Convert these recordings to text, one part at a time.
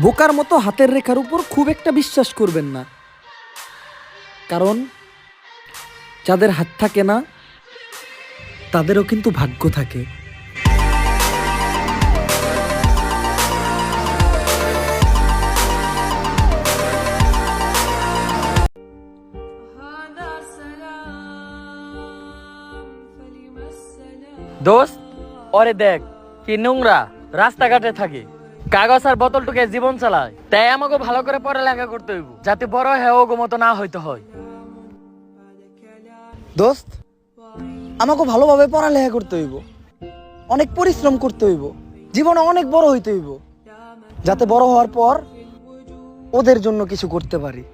বোকার মতো হাতের রেখার উপর খুব একটা বিশ্বাস করবেন না। কারণ, যাদের হাত থাকে না, তাদেরও কিন্তু ভাগ্য থাকে। দোস্ত, ওরে দেখ, কি নোংরা, রাস্তাঘাটে থাকে। কাগজ আর বোতল বোতলটুকে জীবন চালায়। তাই আমাকে ভালো করে পড়ালেখা করতে হইব যাতে বড় হ্যাঁ ওগো মতো না হইতে হয়। দোস্ত আমাকে ভালোভাবে পড়ালেখা করতে হইব। অনেক পরিশ্রম করতে হইব। জীবনে অনেক বড় হইতে হইব। যাতে বড় হওয়ার পর ওদের জন্য কিছু করতে পারি।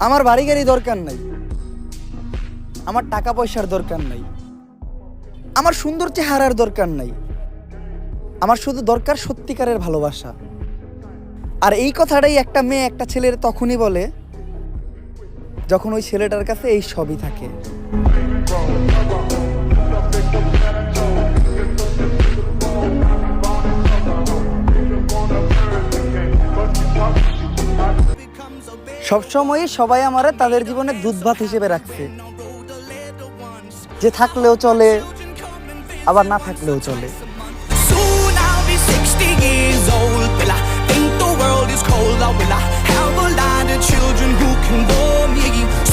আমার বাড়ি গাড়ি দরকার নাই। আমার টাকা পয়সার দরকার নাই। আমার সুন্দর চেহারার দরকার নাই। আমার শুধু দরকার সত্যিকারের ভালোবাসা। আর এই কথাটাই একটা মেয়ে একটা ছেলের তখনই বলে, যখন ওই ছেলেটার কাছে এই সবই থাকে। সবসময়ই সবাই আমারে তাদের জীবনে দুধ ভাত হিসেবে রাখছে যে থাকলেও চলে আবার না থাকলেও চলে Soon I'll be 60 years old. Will I think the world is cold? Or will I have a lot of children who can bore me?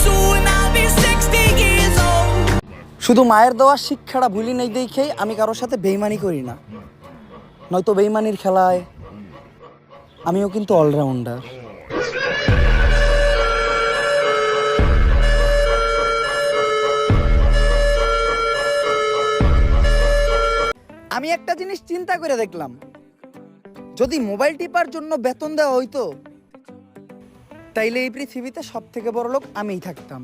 Soon I'll be 60 years old. শুধু মায়ের দেওয়া শিক্ষাটা ভুলি নেই দেখেই আমি কারোর সাথে বেইমানি করি না নয়তো বেইমানির খেলায় আমিও কিন্তু অলরাউন্ডার আমি একটা জিনিস চিন্তা করে দেখলাম। যদি মোবাইল টিপার জন্য বেতন দেওয়া হইতো, তাইলে এই পৃথিবীতে সব থেকে বড় লোক আমিই থাকতাম।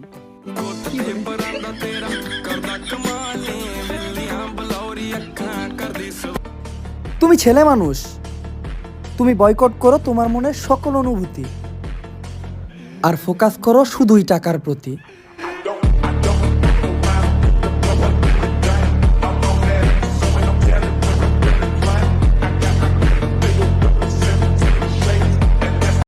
তুমি ছেলে মানুষ, তুমি বয়কট করো তোমার মনের সকল অনুভূতি, আর ফোকাস করো শুধুই টাকার প্রতি।